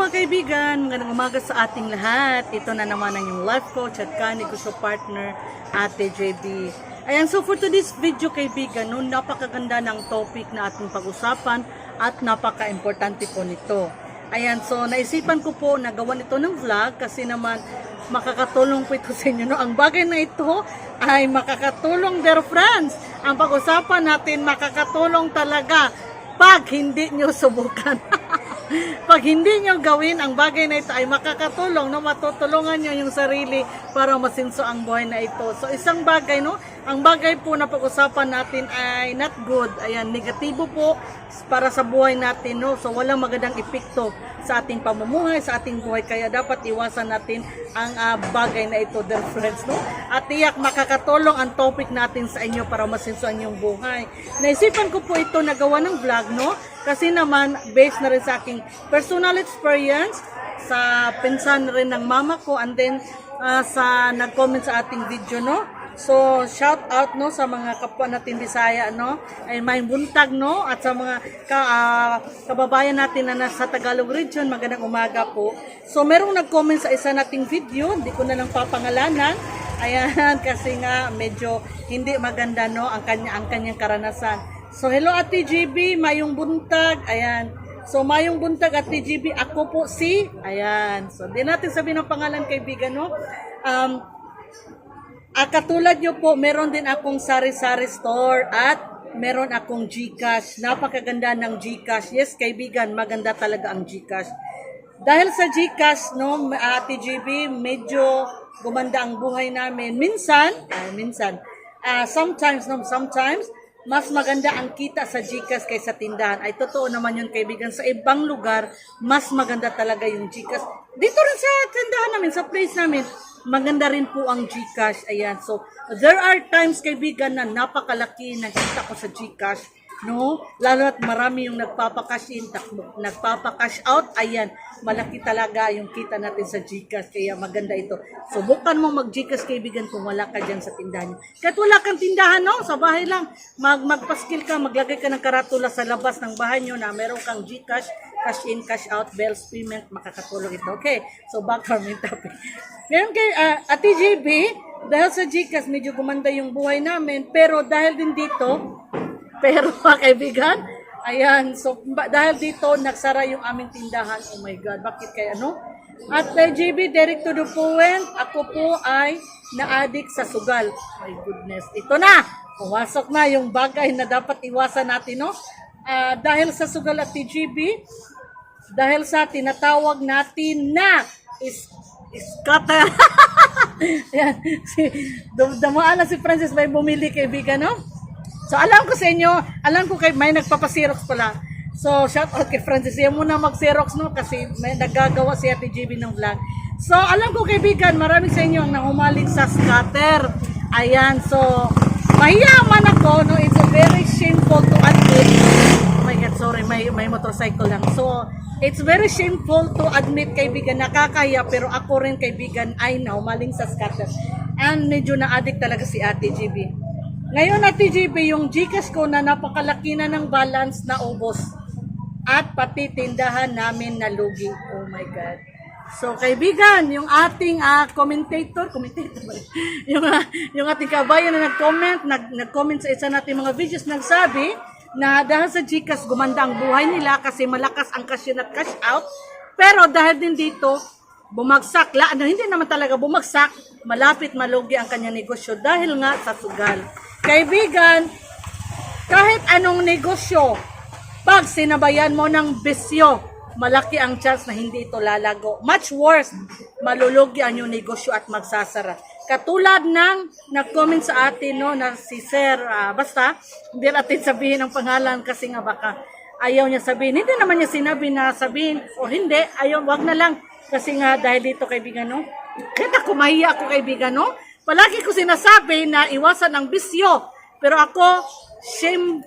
mga kaibigan, magandang umaga sa ating lahat. Ito na naman ang yung life coach at kanegosyo partner, Ate JB. Ayan, so for today's video kaibigan, no, napakaganda ng topic na ating pag-usapan at napaka-importante po nito. Ayan, so naisipan ko po na gawan ito ng vlog kasi naman makakatulong po ito sa inyo. No? Ang bagay na ito ay makakatulong, dear friends. Ang pag-usapan natin makakatulong talaga pag hindi nyo subukan. pag hindi nyo gawin ang bagay na ito ay makakatulong, no? matutulungan nyo yung sarili para masinso ang buhay na ito. So isang bagay, no? ang bagay po na pag-usapan natin ay not good. Ayan, negatibo po para sa buhay natin. No? So walang magandang epekto sa ating pamumuhay, sa ating buhay. Kaya dapat iwasan natin ang ah, bagay na ito, dear friends. No? At tiyak makakatulong ang topic natin sa inyo para masinso ang inyong buhay. Naisipan ko po ito na gawa ng vlog, no? Kasi naman, based na rin sa aking personal experience, sa pinsan rin ng mama ko, and then ah, sa nag-comment sa ating video, no? So, shout out no sa mga kapwa natin Bisaya no. Ay may buntag no at sa mga ka, ah, kababayan natin na nasa Tagalog region, magandang umaga po. So, merong nag-comment sa isa nating video, hindi ko na lang papangalanan. Ayan kasi nga medyo hindi maganda no ang kanya ang kanyang karanasan. So, hello Ate GB, mayong buntag. Ayan. So, mayong buntag Ate GB, ako po si Ayan. So, di natin sabihin ang pangalan kaibigan no. Um, Ah, katulad nyo po, meron din akong sari-sari store at meron akong GCash. Napakaganda ng GCash. Yes, kaibigan, maganda talaga ang GCash. Dahil sa GCash, no, Ate GB, medyo gumanda ang buhay namin. Minsan, ah, minsan, ah, sometimes, no, sometimes, mas maganda ang kita sa GCash kaysa tindahan. Ay, totoo naman yun, kaibigan. Sa ibang lugar, mas maganda talaga yung GCash. Dito rin sa tindahan namin, sa place namin, maganda rin po ang GCash. Ayan. So, there are times, kaibigan, na napakalaki na kita ko sa GCash. No? Lalo at marami yung nagpapakash in, nagpapakash out. Ayan. Malaki talaga yung kita natin sa GCash. Kaya maganda ito. Subukan mo mag-GCash, kaibigan, kung wala ka dyan sa tindahan. nyo. Kahit wala kang tindahan, no? Sa bahay lang. Mag magpaskil ka, maglagay ka ng karatula sa labas ng bahay nyo na meron kang GCash, cash in, cash out, bills, payment, makakatulong ito. Okay, so back to our main topic. Ngayon kay ah, Ate JB, dahil sa GCash, medyo gumanda yung buhay namin, pero dahil din dito, pero mga kaibigan, ayan, so dahil dito, nagsara yung aming tindahan. Oh my God, bakit kaya no? At kay JB, direct to the point, ako po ay na-addict sa sugal. My goodness, ito na! Pumasok na yung bagay na dapat iwasan natin, no? Ah, dahil sa sugal at TGB, dahil sa tinatawag natin na is scatter. Yan. Si, dum- damaan na si Francis may bumili kaibigan, no? So, alam ko sa inyo, alam ko kay may nagpapasirox pala. So, shout out kay Francis. Yan muna mag-xerox, no? Kasi may nagagawa si Ate GB ng vlog. So, alam ko kaibigan, maraming sa inyo ang nangumaling sa scatter. Ayan, so, mahiyaman ako, no? It's a very shameful to admit. Oh my God, sorry, may, may motorcycle lang. So, it's very shameful to admit, kaibigan, nakakaya, pero ako rin, kaibigan, ay naumaling sa scatter. And medyo na-addict talaga si Ate GB. Ngayon, Ate GB, yung Gcash ko na napakalaki na ng balance na ubos. At pati tindahan namin na lugi. Oh my God. So, kaibigan, yung ating ah, commentator, commentator ba? yung, ah, yung ating kabayan na nag-comment, nag, nag-comment sa isa nating mga videos, nagsabi na dahil sa Gcash, gumanda ang buhay nila kasi malakas ang cash in at cash out. Pero dahil din dito, bumagsak, la, ano, hindi naman talaga bumagsak, malapit malugi ang kanyang negosyo dahil nga sa sugal. Kaibigan, kahit anong negosyo, pag sinabayan mo ng bisyo, malaki ang chance na hindi ito lalago. Much worse, malulugi ang iyong negosyo at magsasara. Katulad ng nag-comment sa atin no, na si Sir, ah, basta, hindi natin sabihin ang pangalan kasi nga baka ayaw niya sabihin. Hindi naman niya sinabi na sabihin o hindi, ayaw, wag na lang. Kasi nga dahil dito kaibigan no, kaya ako mahiya ako kaibigan no, palagi ko sinasabi na iwasan ang bisyo. Pero ako, shame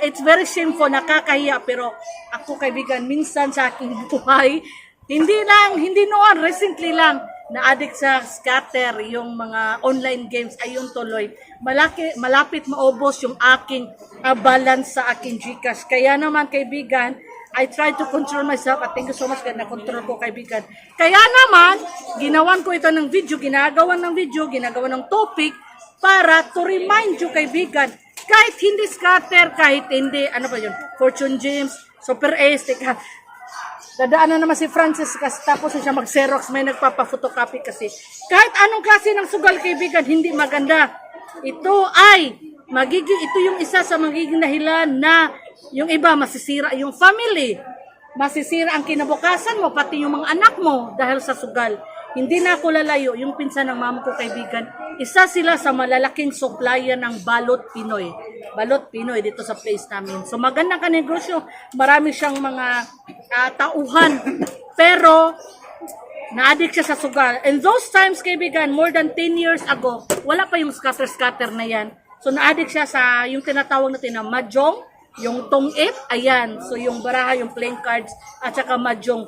it's very shameful, nakakahiya, pero ako kaibigan, minsan sa aking buhay, hindi lang, hindi noon, recently lang, na-addict sa scatter, yung mga online games, ayun tuloy. Malaki, malapit maubos yung aking ah, balance sa aking Gcash. Kaya naman kaibigan, I try to control myself at thank you so much na control ko kaibigan. Kaya naman, ginawan ko ito ng video, ginagawa ng video, ginagawa ng topic para to remind you kaibigan, kahit hindi scatter, kahit hindi, ano ba yun, Fortune James, Super Ace, teka, Dadaan na naman si Francis kasi tapos siya mag-xerox, may nagpapa-photocopy kasi. Kahit anong klase ng sugal kaibigan, hindi maganda. Ito ay magiging, ito yung isa sa magiging dahilan na yung iba masisira yung family. Masisira ang kinabukasan mo, pati yung mga anak mo dahil sa sugal. Hindi na ako lalayo, yung pinsan ng mama ko kaibigan, isa sila sa malalaking supplier ng balot Pinoy. Balot Pinoy dito sa place namin. So magandang kanegosyo, marami siyang mga ah, tauhan. Pero na-addict siya sa sugal. And those times, kaibigan, more than 10 years ago, wala pa yung scatter-scatter na yan. So na-addict siya sa yung tinatawag natin na mahjong, yung tong-it, ayan. So yung baraha, yung playing cards, at saka mahjong.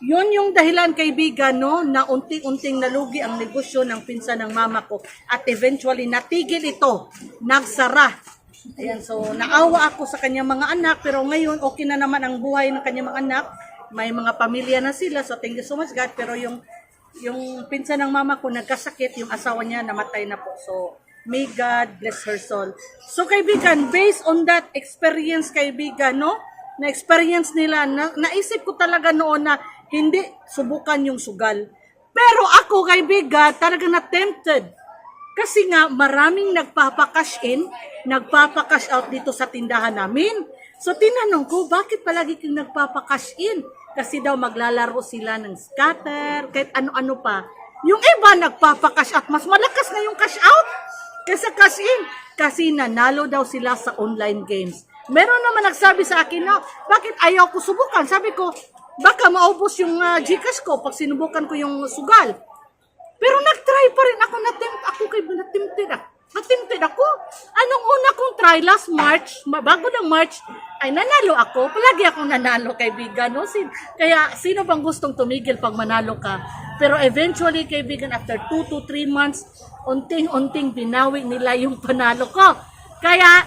Yun yung dahilan kaibigan no na unti-unting nalugi ang negosyo ng pinsan ng mama ko at eventually natigil ito, nagsara. Ayan, so naawa ako sa kanyang mga anak pero ngayon okay na naman ang buhay ng kanyang mga anak. May mga pamilya na sila so thank you so much God pero yung yung pinsan ng mama ko nagkasakit, yung asawa niya namatay na po. So may God bless her soul. So kaibigan, based on that experience kaibigan, no? na experience nila, na, naisip ko talaga noon na hindi subukan yung sugal. Pero ako, kaibigan, talaga na-tempted. Kasi nga, maraming nagpapakash in, nagpapakash out dito sa tindahan namin. So, tinanong ko, bakit palagi kang nagpapakash in? Kasi daw maglalaro sila ng scatter, kahit ano-ano pa. Yung iba nagpapakash out, mas malakas na yung cash out kaysa cash in. Kasi nanalo daw sila sa online games. Meron naman nagsabi sa akin na, bakit ayaw ko subukan? Sabi ko, baka maubos yung ah, Gcash ko pag sinubukan ko yung sugal. Pero nag-try pa rin ako, natempt ako kay natimted ako. Natimted ako. Anong una kong try last March, ma- bago ng March, ay nanalo ako. Palagi akong nanalo kaibigan. No? Sin- Kaya sino bang gustong tumigil pag manalo ka? Pero eventually kaibigan, after 2 to 3 months, unting-unting binawi nila yung panalo ko. Kaya,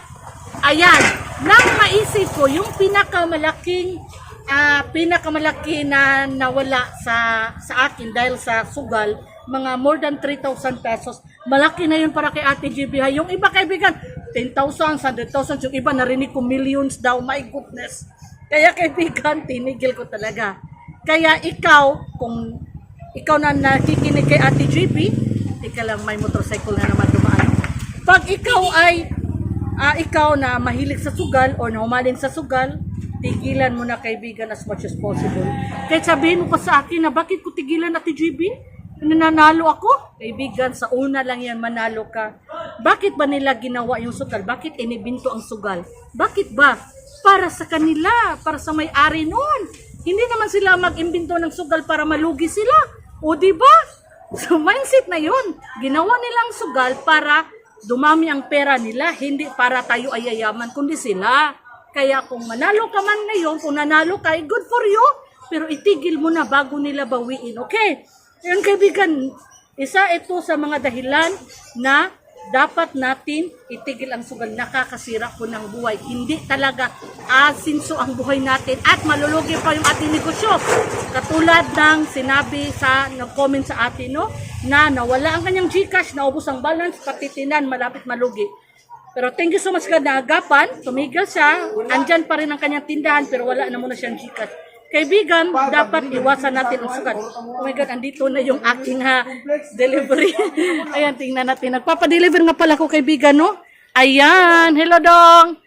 ayan, nang maisip ko, yung pinakamalaking ah pinakamalaki na nawala sa sa akin dahil sa sugal, mga more than 3,000 pesos. Malaki na yun para kay Ate GBH. Yung iba kaibigan, 10,000, 100,000. Yung iba narinig ko millions daw. My goodness. Kaya kaibigan, tinigil ko talaga. Kaya ikaw, kung ikaw na nakikinig kay Ate GB, tika lang may motorcycle na naman dumaan. Pag ikaw ay ah, ikaw na mahilig sa sugal or naumaling sa sugal, tigilan mo na kaibigan as much as possible. Kahit sabihin mo pa sa akin na bakit ko tigilan Ate GB? Nanalo ako? Kaibigan, sa una lang yan manalo ka. Bakit ba nila ginawa yung sugal? Bakit inibinto ang sugal? Bakit ba? Para sa kanila, para sa may-ari noon. Hindi naman sila mag-imbento ng sugal para malugi sila. O di ba? So mindset na yun. Ginawa nilang sugal para dumami ang pera nila, hindi para tayo ay yayaman, kundi sila. Kaya kung manalo ka man ngayon, kung nanalo ka, eh, good for you. Pero itigil mo na bago nila bawiin. Okay? Yan kaibigan, isa ito sa mga dahilan na dapat natin itigil ang sugal. Nakakasira po ng buhay. Hindi talaga asinso ang buhay natin at malulugi pa yung ating negosyo. Katulad ng sinabi sa nag-comment sa atin, no? Na nawala ang kanyang Gcash, naubos ang balance, pati tinan, malapit malugi. Pero thank you so much ka naagapan, tumigil siya, andyan pa rin ang kanyang tindahan, pero wala na muna siyang Gcash. Kaibigan, dapat iwasan natin ang sugat. Oh my God, andito na yung aking ha, delivery. Ayan, tingnan natin. Nagpapadeliver nga pala ko kaibigan, no? Ayan, hello dong.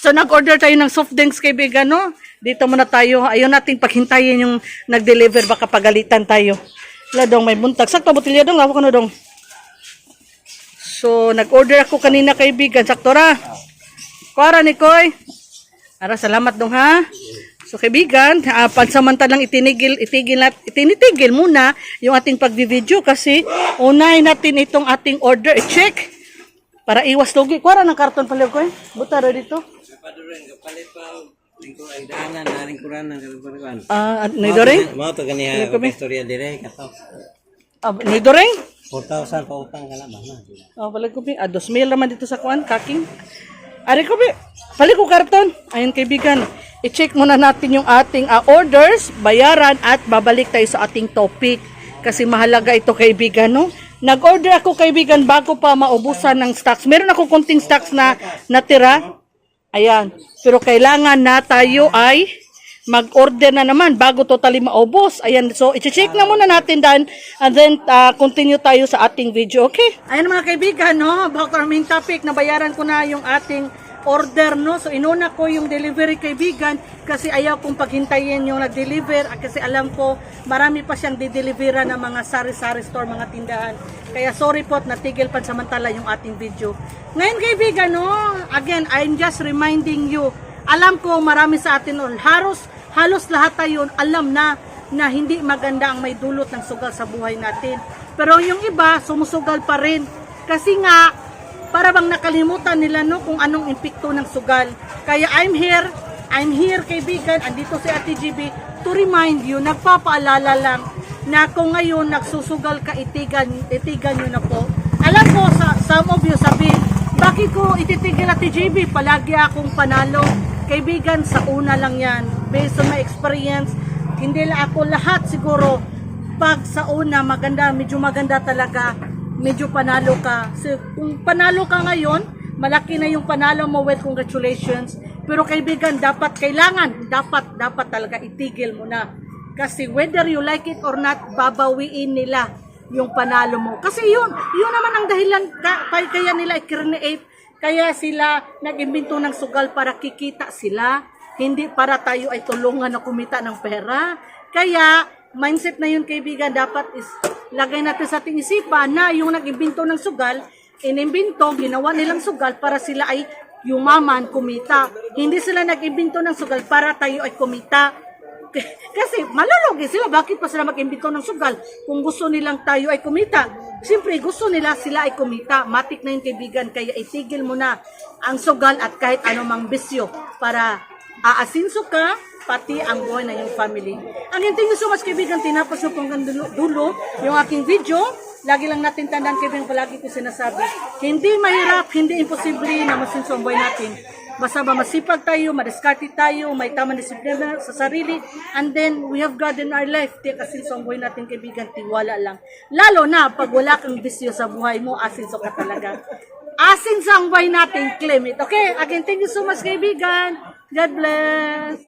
So nag-order tayo ng soft drinks kaibigan, no? Dito muna tayo. Ayaw nating paghintayin yung nag-deliver, baka pagalitan tayo. Hello dong, may buntag. Sakto, botilya dong, ako na dong. So, nag-order ako kanina kaibigan. Sakto ra. Para ni Koy. Ara, salamat dong ha. So kaibigan, uh, pansamantalang itinigil, itigil nat, itinitigil muna yung ating pagbi-video kasi unahin natin itong ating order, i-check para iwas lugi. Kuwara ng karton pala ko eh. Buta ra dito. Ah, uh, Noidoreng? Mao to ganiha, istorya dire, kato. Ah, Noidoreng? 4,000 pa utang ka na ba na? Oh, balik ko pi. Ah, 2,000 naman dito sa kuan, kaking. Ari ko pi. Balik ko karton. Ayun kaibigan. I-check muna natin yung ating ah, orders, bayaran at babalik tayo sa ating topic kasi mahalaga ito kaibigan no. Nag-order ako kaibigan bago pa maubusan ng stocks. Meron ako konting stocks na natira. Ayan. Pero kailangan na tayo ay mag-order na naman bago totally maubos. Ayan, so i-check na muna natin dan and then uh, continue tayo sa ating video, okay? Ayan mga kaibigan, no, back to our main topic, nabayaran ko na yung ating order, no? So inuna ko yung delivery kaibigan kasi ayaw kong paghintayin yung nag-deliver kasi alam ko marami pa siyang dideliveran ng mga sari-sari store, mga tindahan. Kaya sorry po at natigil pansamantala yung ating video. Ngayon kaibigan, no, again, I'm just reminding you alam ko marami sa atin all halos halos lahat tayo alam na na hindi maganda ang may dulot ng sugal sa buhay natin. Pero yung iba sumusugal pa rin kasi nga para bang nakalimutan nila no kung anong impekto ng sugal. Kaya I'm here, I'm here kaibigan, andito si Ate GB to remind you, nagpapaalala lang na kung ngayon nagsusugal ka itigan, itigan nyo na po. Alam ko sa some of you sabihin, bakit ko ititigil Ate GB? Palagi akong panalo. Kaibigan, sa una lang yan. Based on my experience, hindi lang ako lahat siguro. Pag sa una, maganda, medyo maganda talaga. Medyo panalo ka. So, kung panalo ka ngayon, malaki na yung panalo mo. Well, congratulations. Pero kaibigan, dapat, kailangan, dapat, dapat talaga itigil mo na. Kasi whether you like it or not, babawiin nila yung panalo mo. Kasi yun, yun naman ang dahilan ka, kaya- nila i-create kaya sila nag-imbento ng sugal para kikita sila, hindi para tayo ay tulungan na kumita ng pera. Kaya, mindset na yun kaibigan, dapat is lagay natin sa ating isipan na yung nag-imbento ng sugal, inimbento, ginawa nilang sugal para sila ay yumaman, kumita. Hindi sila nag-imbento ng sugal para tayo ay kumita. Kasi malulugi sila, bakit pa sila mag-imbento ng sugal kung gusto nilang tayo ay kumita? Siyempre, gusto nila sila ay kumita. Matik na yung kaibigan, kaya itigil mo na ang sugal at kahit anumang bisyo para aasinso ka, pati ang buhay na yung family. Ang thank you so much kaibigan, tinapos mo pong dulo, yung aking video. Lagi lang natin tandaan kaibigan, palagi ko sinasabi, hindi mahirap, hindi imposible na masinso ang buhay natin. Basta ba masipag tayo, madiskarte tayo, may tamang disiplina sa sarili, and then we have God in our life. Tiyak asinso ang buhay natin kaibigan, tiwala lang. Lalo na pag wala kang bisyo sa buhay mo, asinso ka talaga. Asin sa ang buhay natin, claim it. Okay? Again, thank you so much kaibigan. God bless.